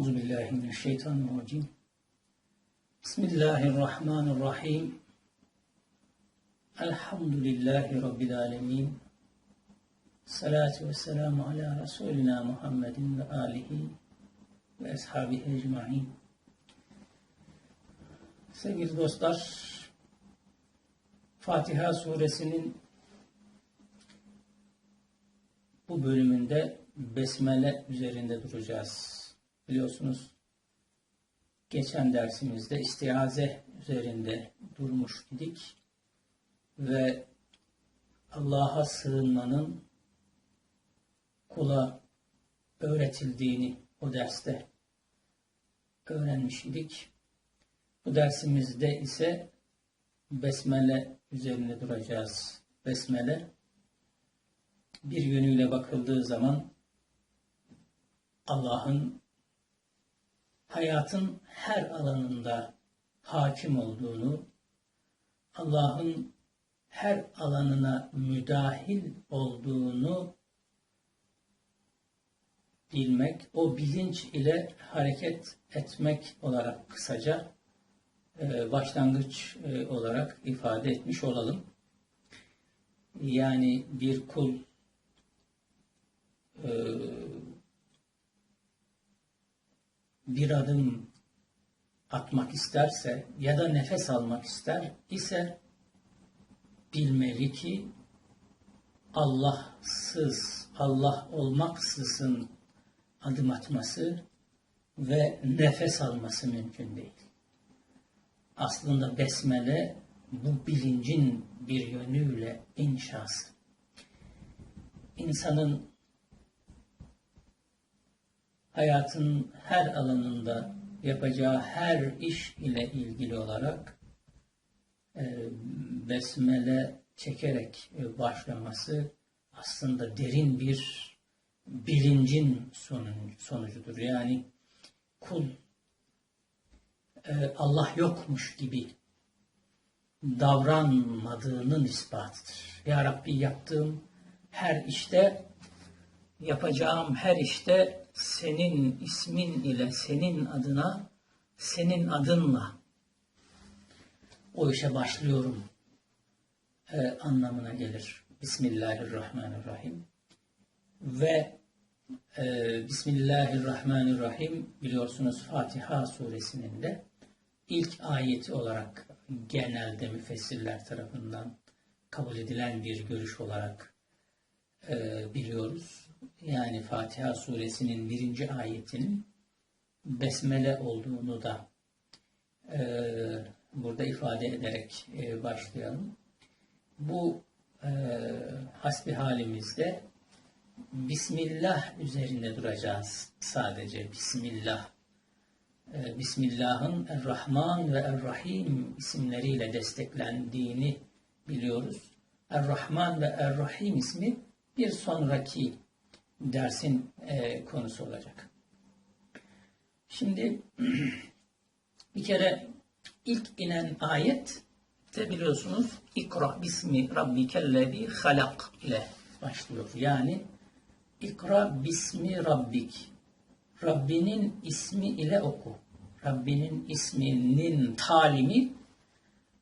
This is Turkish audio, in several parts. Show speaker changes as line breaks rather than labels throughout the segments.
Euzu billahi mineşşeytanirracim. Bismillahirrahmanirrahim. Elhamdülillahi Rabbil alemin. Salatu ve selamu ala Resulina Muhammedin ve alihi ve ashabihi ecma'in. Sevgili dostlar, Fatiha suresinin bu bölümünde Besmele üzerinde duracağız. Biliyorsunuz geçen dersimizde istiaze üzerinde durmuş idik ve Allah'a sığınmanın kula öğretildiğini o derste öğrenmiş idik. Bu dersimizde ise Besmele üzerinde duracağız. Besmele bir yönüyle bakıldığı zaman Allah'ın hayatın her alanında hakim olduğunu, Allah'ın her alanına müdahil olduğunu bilmek, o bilinç ile hareket etmek olarak kısaca e, başlangıç e, olarak ifade etmiş olalım. Yani bir kul e, bir adım atmak isterse ya da nefes almak ister ise bilmeli ki Allahsız, Allah olmaksızın adım atması ve nefes alması mümkün değil. Aslında besmele bu bilincin bir yönüyle inşası. İnsanın hayatın her alanında yapacağı her iş ile ilgili olarak e, besmele çekerek e, başlaması aslında derin bir bilincin sonucudur. Yani kul e, Allah yokmuş gibi davranmadığının ispatıdır. Ya Rabbi yaptığım her işte, yapacağım her işte senin ismin ile, senin adına, senin adınla o işe başlıyorum e, anlamına gelir. Bismillahirrahmanirrahim. Ve e, Bismillahirrahmanirrahim biliyorsunuz Fatiha suresinin de ilk ayeti olarak genelde müfessirler tarafından kabul edilen bir görüş olarak e, biliyoruz yani Fatiha suresinin birinci ayetinin besmele olduğunu da e, burada ifade ederek e, başlayalım. Bu e, hasbi halimizde Bismillah üzerinde duracağız sadece. Bismillah. E, Bismillah'ın Er-Rahman ve Er-Rahim isimleriyle desteklendiğini biliyoruz. Er-Rahman ve Er-Rahim ismi bir sonraki dersin e, konusu olacak. Şimdi bir kere ilk inen ayet de biliyorsunuz İkra bismi rabbikellezi halak ile başlıyor. Yani İkra bismi rabbik. Rabbinin ismi ile oku. Rabbinin isminin talimi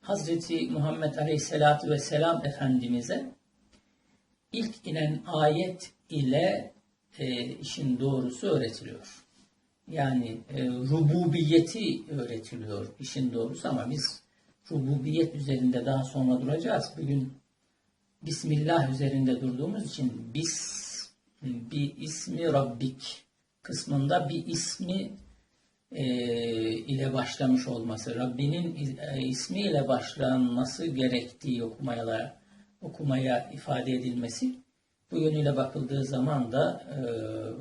Hazreti Muhammed Aleyhisselatü Vesselam Efendimiz'e ilk inen ayet ile e, işin doğrusu öğretiliyor. Yani e, rububiyeti öğretiliyor işin doğrusu ama biz rububiyet üzerinde daha sonra duracağız. Bugün Bismillah üzerinde durduğumuz için biz bir ismi Rabbik kısmında bir ismi e, ile başlamış olması, Rabbinin e, ismiyle başlanması gerektiği okumaya, okumaya ifade edilmesi bu yönüyle bakıldığı zaman da e,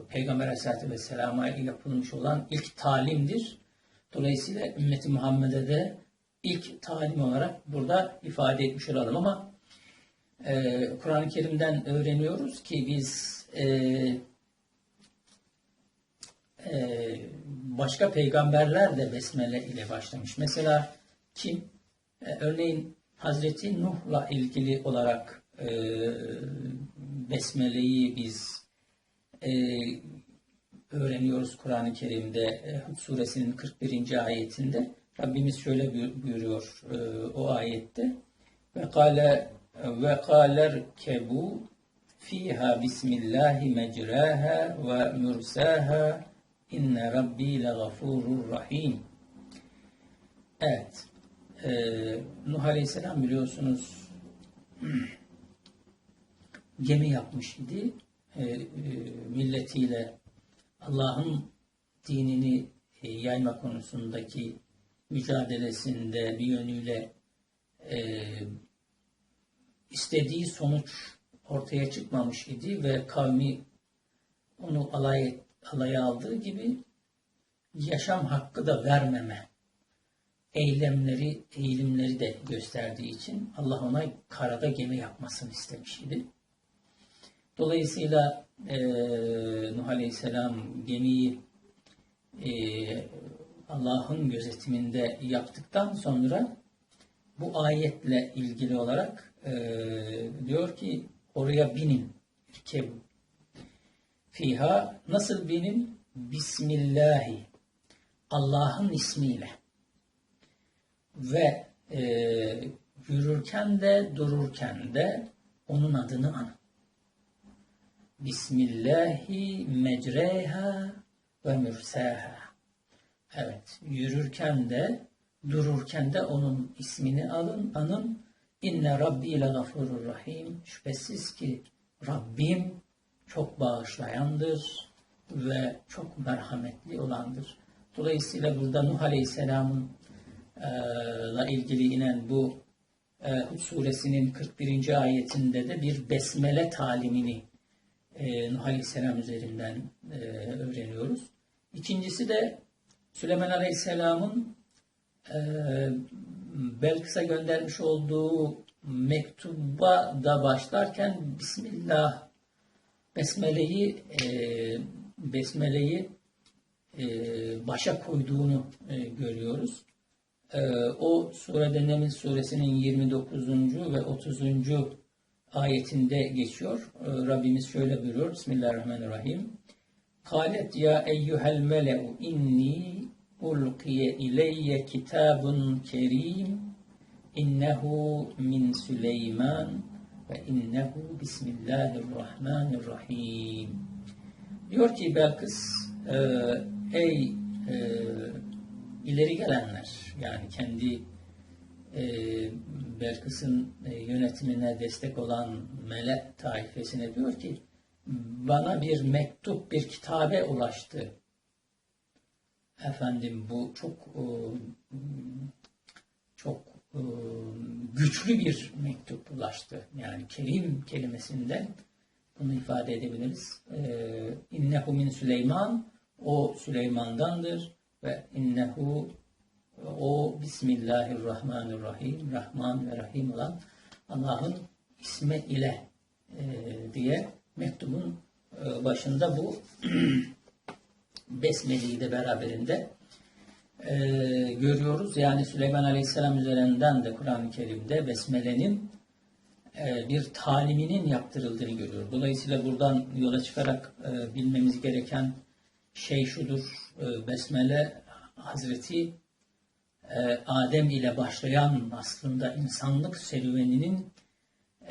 Peygamber Aleyhisselatü Vesselam'a yapılmış olan ilk talimdir. Dolayısıyla ümmeti Muhammed'e de ilk talim olarak burada ifade etmiş olalım ama e, Kur'an-ı Kerim'den öğreniyoruz ki biz e, e, başka peygamberler de besmele ile başlamış. Mesela kim? E, örneğin Hazreti Nuh'la ilgili olarak e, Besmele'yi biz e, öğreniyoruz Kur'an-ı Kerim'de e, suresinin 41. ayetinde. Rabbimiz şöyle buyur- buyuruyor e, o ayette. Ve kâle ve kâler kebu fiha bismillahi mecraha ve mursaha inne rabbi legafurur rahim. Evet. E, Nuh Aleyhisselam biliyorsunuz gemi yapmış idi. E, e, milletiyle Allah'ın dinini e, yayma konusundaki mücadelesinde bir yönüyle e, istediği sonuç ortaya çıkmamış idi ve kavmi onu alay, alaya aldığı gibi yaşam hakkı da vermeme eylemleri, eğilimleri de gösterdiği için Allah ona karada gemi yapmasını istemiş idi. Dolayısıyla e, Nuh Aleyhisselam gemiyi e, Allah'ın gözetiminde yaptıktan sonra bu ayetle ilgili olarak e, diyor ki oraya binin. İrkebu. Fiha nasıl binin? Bismillahi. Allah'ın ismiyle. Ve e, yürürken de dururken de onun adını anın. Bismillahi mecreha ve mürsaha. Evet, yürürken de dururken de onun ismini alın, anın. İnne Rabbi ile gafurur rahim. Şüphesiz ki Rabbim çok bağışlayandır ve çok merhametli olandır. Dolayısıyla burada Nuh Aleyhisselam'ın e, ilgili inen bu e, Hud suresinin 41. ayetinde de bir besmele talimini e, Nuh Aleyhisselam üzerinden e, öğreniyoruz. İkincisi de Süleyman Aleyhisselam'ın e, Belkıs'a göndermiş olduğu mektuba da başlarken Bismillah Besmele'yi e, Besmele'yi e, başa koyduğunu e, görüyoruz. E, o surede Neml suresinin 29. ve 30. ayetinde geçiyor. E, Rabbimiz şöyle buyuruyor. Bismillahirrahmanirrahim. Kalet ya eyyuhel mele'u inni ulqiye ileyye kitabun kerim innehu min Süleyman ve innehu bismillahirrahmanirrahim. Diyor ki Belkıs e, ey e, ileri gelenler yani kendi e, Belkıs'ın yönetimine destek olan melek taifesine diyor ki bana bir mektup, bir kitabe ulaştı. Efendim bu çok e, çok e, güçlü bir mektup ulaştı. Yani kerim kelimesinden bunu ifade edebiliriz. E, innehu min Süleyman o Süleyman'dandır ve innehu o Bismillahirrahmanirrahim Rahman ve Rahim olan Allah'ın ismi ile e, diye mektubun e, başında bu Besmele'yi de beraberinde e, görüyoruz. Yani Süleyman Aleyhisselam üzerinden de Kur'an-ı Kerim'de Besmele'nin e, bir taliminin yaptırıldığını görüyoruz. Dolayısıyla buradan yola çıkarak e, bilmemiz gereken şey şudur. E, Besmele Hazreti e, Adem ile başlayan aslında insanlık serüveninin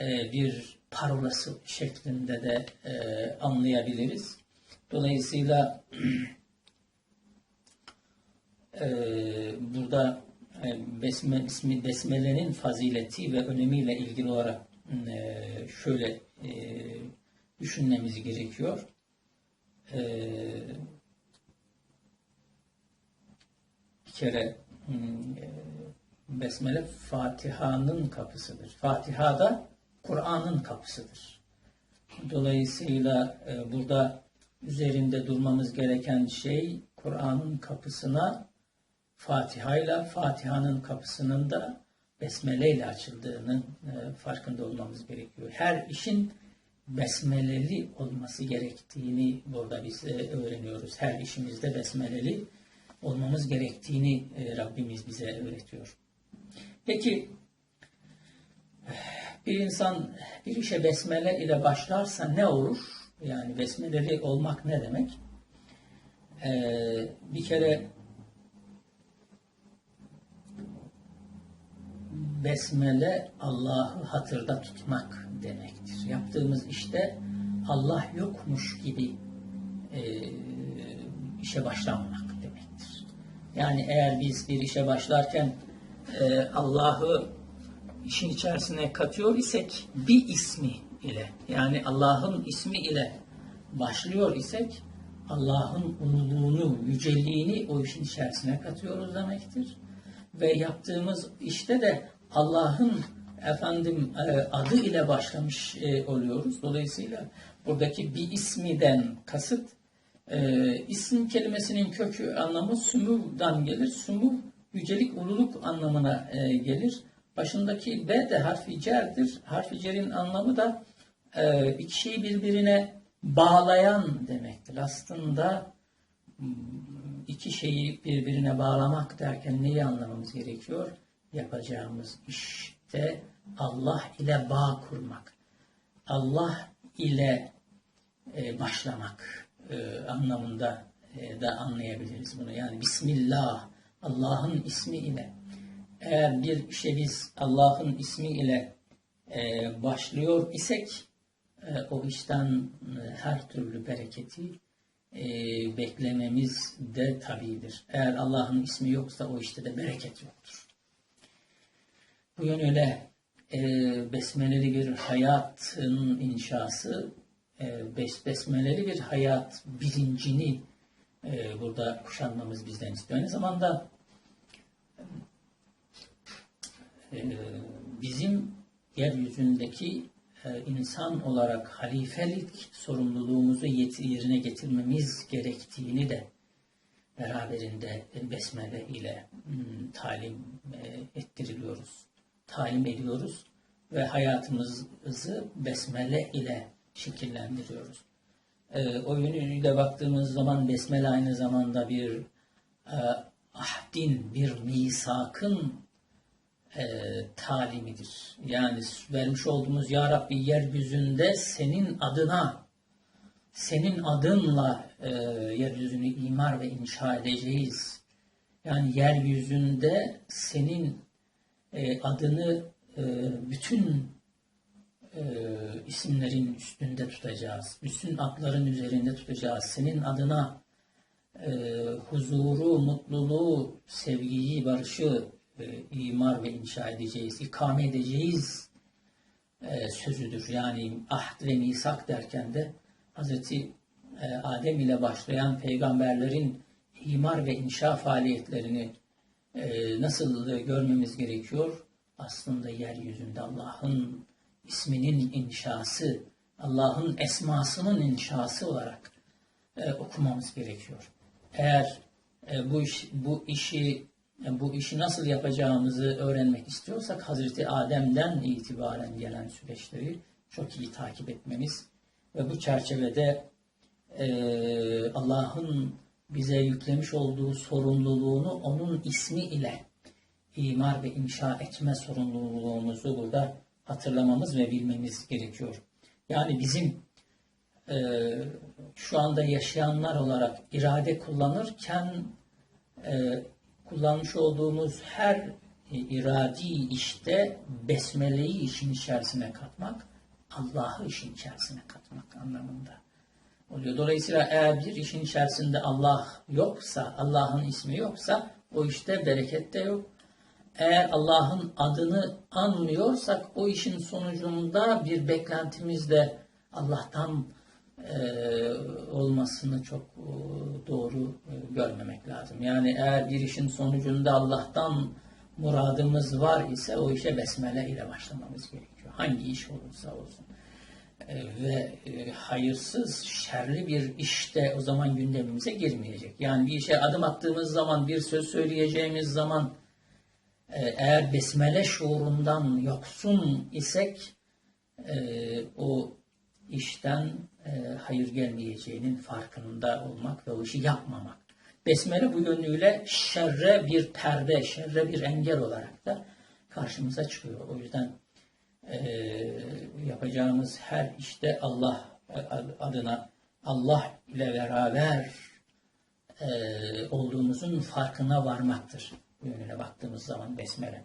e, bir parolası şeklinde de e, anlayabiliriz. Dolayısıyla burada e, besme, ismi Besmele'nin fazileti ve önemiyle ilgili olarak şöyle e, düşünmemiz gerekiyor. E, bir kere Besmele Fatiha'nın kapısıdır. Fatiha da Kur'an'ın kapısıdır. Dolayısıyla e, burada üzerinde durmamız gereken şey Kur'an'ın kapısına Fatiha ile Fatiha'nın kapısının da Besmele ile açıldığının e, farkında olmamız gerekiyor. Her işin besmeleli olması gerektiğini burada biz e, öğreniyoruz. Her işimizde besmeleli olmamız gerektiğini e, Rabbimiz bize öğretiyor. Peki bir insan bir işe besmele ile başlarsa ne olur? Yani besmeleli olmak ne demek? Ee, bir kere besmele Allah'ı hatırda tutmak demektir. Yaptığımız işte Allah yokmuş gibi e, işe demektir. Yani eğer biz bir işe başlarken e, Allah'ı işin içerisine katıyor isek bir ismi ile yani Allah'ın ismi ile başlıyor isek Allah'ın ululuğunu, yüceliğini o işin içerisine katıyoruz demektir. Ve yaptığımız işte de Allah'ın efendim e, adı ile başlamış e, oluyoruz. Dolayısıyla buradaki bir ismiden kasıt e, isim kelimesinin kökü anlamı sümuvdan gelir. Sumuv yücelik, ululuk anlamına e, gelir. Başındaki B de harfi cerdir. Harfi cerin anlamı da e, iki şeyi birbirine bağlayan demektir. Aslında iki şeyi birbirine bağlamak derken neyi anlamamız gerekiyor? Yapacağımız işte Allah ile bağ kurmak. Allah ile e, başlamak e, anlamında e, da anlayabiliriz bunu. Yani Bismillah, Allah'ın ismi ile. Eğer bir işe biz Allah'ın ismi ile e, başlıyor isek e, o işten e, her türlü bereketi e, beklememiz de tabidir. Eğer Allah'ın ismi yoksa o işte de bereket yoktur. Bu yönüyle e, besmeleli bir hayatın inşası, e, bir hayat bilincini e, burada kuşanmamız bizden istiyor. Aynı zamanda e, bizim yeryüzündeki e, insan olarak halifelik sorumluluğumuzu yerine getirmemiz gerektiğini de beraberinde besmele ile hmm, talim e, ettiriliyoruz. Talim ediyoruz ve hayatımızı besmele ile şekillendiriyoruz. E, o yönüyle baktığımız zaman besmele aynı zamanda bir e, ahdin, bir misakın e, talimidir. Yani vermiş olduğumuz Ya Rabbi yeryüzünde senin adına, senin adınla e, yeryüzünü imar ve inşa edeceğiz. Yani yeryüzünde senin e, adını e, bütün e, isimlerin üstünde tutacağız. Bütün adların üzerinde tutacağız. Senin adına e, huzuru, mutluluğu, sevgiyi, barışı e, imar ve inşa edeceğiz, ikame edeceğiz e, sözüdür. Yani ahd ve misak derken de Hz. Adem ile başlayan peygamberlerin imar ve inşa faaliyetlerini e, nasıl görmemiz gerekiyor? Aslında yeryüzünde Allah'ın isminin inşası, Allah'ın esmasının inşası olarak e, okumamız gerekiyor. Eğer e, bu iş bu işi e, bu işi nasıl yapacağımızı öğrenmek istiyorsak Hazreti Adem'den itibaren gelen süreçleri çok iyi takip etmemiz ve bu çerçevede e, Allah'ın bize yüklemiş olduğu sorumluluğunu onun ismi ile imar ve inşa etme sorumluluğumuzu burada hatırlamamız ve bilmemiz gerekiyor. Yani bizim e, şu anda yaşayanlar olarak irade kullanırken e, kullanmış olduğumuz her e, iradi işte besmeleyi işin içerisine katmak, Allah'ı işin içerisine katmak anlamında oluyor. Dolayısıyla eğer bir işin içerisinde Allah yoksa, Allah'ın ismi yoksa o işte bereket de yok. Eğer Allah'ın adını anmıyorsak o işin sonucunda bir beklentimiz de Allah'tan e, olmasını çok e, doğru e, görmemek lazım. Yani eğer bir işin sonucunda Allah'tan muradımız var ise o işe besmele ile başlamamız gerekiyor. Hangi iş olursa olsun. E, ve e, hayırsız, şerli bir işte o zaman gündemimize girmeyecek. Yani bir işe adım attığımız zaman, bir söz söyleyeceğimiz zaman eğer besmele şuurundan yoksun isek e, o işten e, hayır gelmeyeceğinin farkında olmak ve o işi yapmamak. Besmele bu yönüyle şerre bir perde, şerre bir engel olarak da karşımıza çıkıyor. O yüzden e, yapacağımız her işte Allah adına Allah ile beraber e, olduğumuzun farkına varmaktır. Yönüne baktığımız zaman besmele.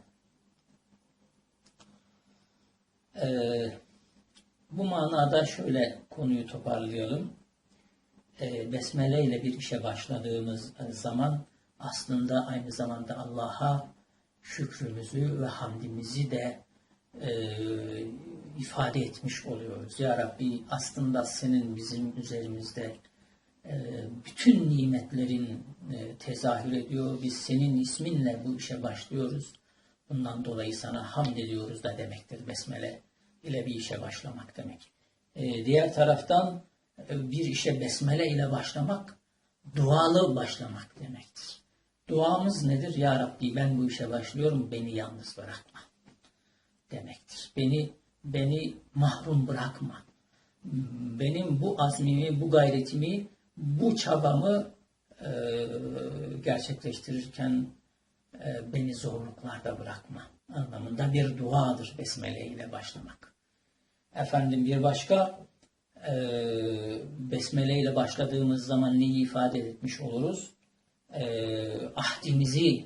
E, bu manada şöyle konuyu toparlayalım. E, besmele ile bir işe başladığımız zaman aslında aynı zamanda Allah'a şükrümüzü ve hamdimizi de e, ifade etmiş oluyoruz. Ya Rabbi aslında senin bizim üzerimizde bütün nimetlerin e, tezahür ediyor. Biz senin isminle bu işe başlıyoruz. Bundan dolayı sana hamd ediyoruz da demektir. Besmele ile bir işe başlamak demek. E, diğer taraftan e, bir işe besmele ile başlamak dualı başlamak demektir. Duamız nedir? Ya Rabbi ben bu işe başlıyorum beni yalnız bırakma demektir. Beni beni mahrum bırakma. Benim bu azmimi, bu gayretimi, bu çabamı e, gerçekleştirirken e, beni zorluklarda bırakma anlamında bir duadır besmele ile başlamak. Efendim bir başka e, besmele ile başladığımız zaman neyi ifade etmiş oluruz? E, ahdimizi,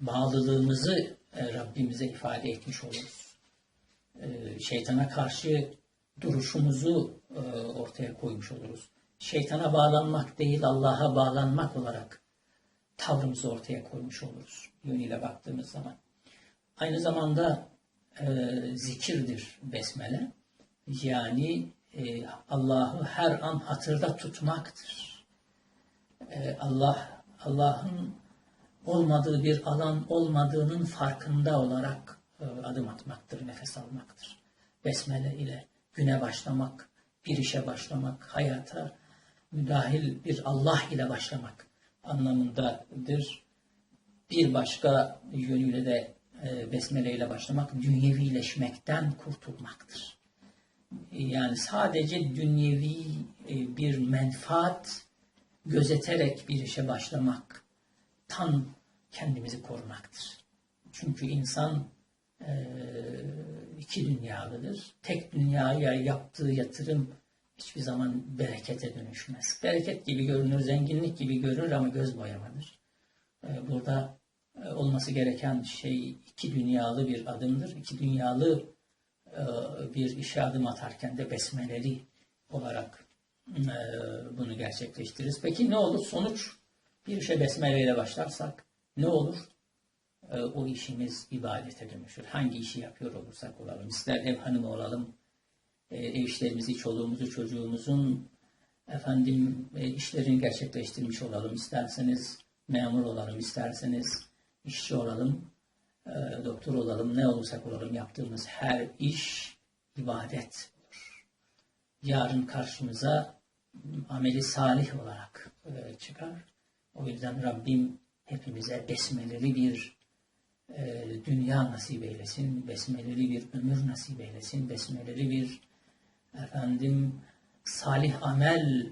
bağlılığımızı e, Rabbimize ifade etmiş oluruz. E, şeytana karşı duruşumuzu e, ortaya koymuş oluruz. Şeytana bağlanmak değil Allah'a bağlanmak olarak tavrımızı ortaya koymuş oluruz yönüyle baktığımız zaman. Aynı zamanda e, zikirdir besmele. Yani e, Allah'ı her an hatırda tutmaktır. E, Allah Allah'ın olmadığı bir alan olmadığının farkında olarak e, adım atmaktır, nefes almaktır. Besmele ile güne başlamak, bir işe başlamak, hayata müdahil bir Allah ile başlamak anlamındadır. Bir başka yönüyle de e, besmele ile başlamak dünyevileşmekten kurtulmaktır. Yani sadece dünyevi e, bir menfaat gözeterek bir işe başlamak tam kendimizi korumaktır. Çünkü insan e, iki dünyalıdır. Tek dünyaya yaptığı yatırım hiçbir zaman berekete dönüşmez. Bereket gibi görünür, zenginlik gibi görünür ama göz boyamadır. E, burada e, olması gereken şey iki dünyalı bir adımdır. İki dünyalı e, bir işe adım atarken de besmeleli olarak e, bunu gerçekleştiririz. Peki ne olur? Sonuç bir işe besmeleyle başlarsak ne olur? O işimiz ibadete dönüşür. Hangi işi yapıyor olursak olalım. İster ev hanımı olalım, ev işlerimizi, çoluğumuzu, çocuğumuzun efendim işlerini gerçekleştirmiş olalım. İsterseniz memur olalım, isterseniz işçi olalım, e, doktor olalım, ne olursak olalım yaptığımız her iş ibadet olur. Yarın karşımıza ameli salih olarak e, çıkar. O yüzden Rabbim hepimize besmeleli bir e, dünya nasip eylesin, besmeleli bir ömür nasip eylesin, besmeleli bir efendim salih ameller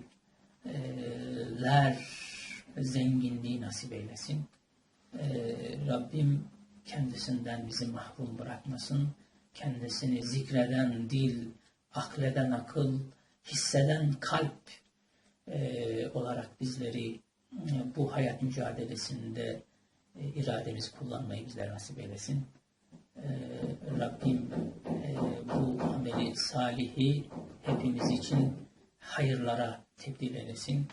zenginliği nasip eylesin. Ee, Rabbim kendisinden bizi mahrum bırakmasın. Kendisini zikreden dil, akleden akıl, hisseden kalp e, olarak bizleri e, bu hayat mücadelesinde e, irademizi kullanmayı bizlere nasip eylesin. E, Rabbim e, bu ameli salihi hepimiz için hayırlara tebdil eylesin.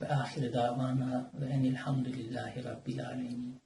Ve ahir davana ve enilhamdülillahi rabbil alemin.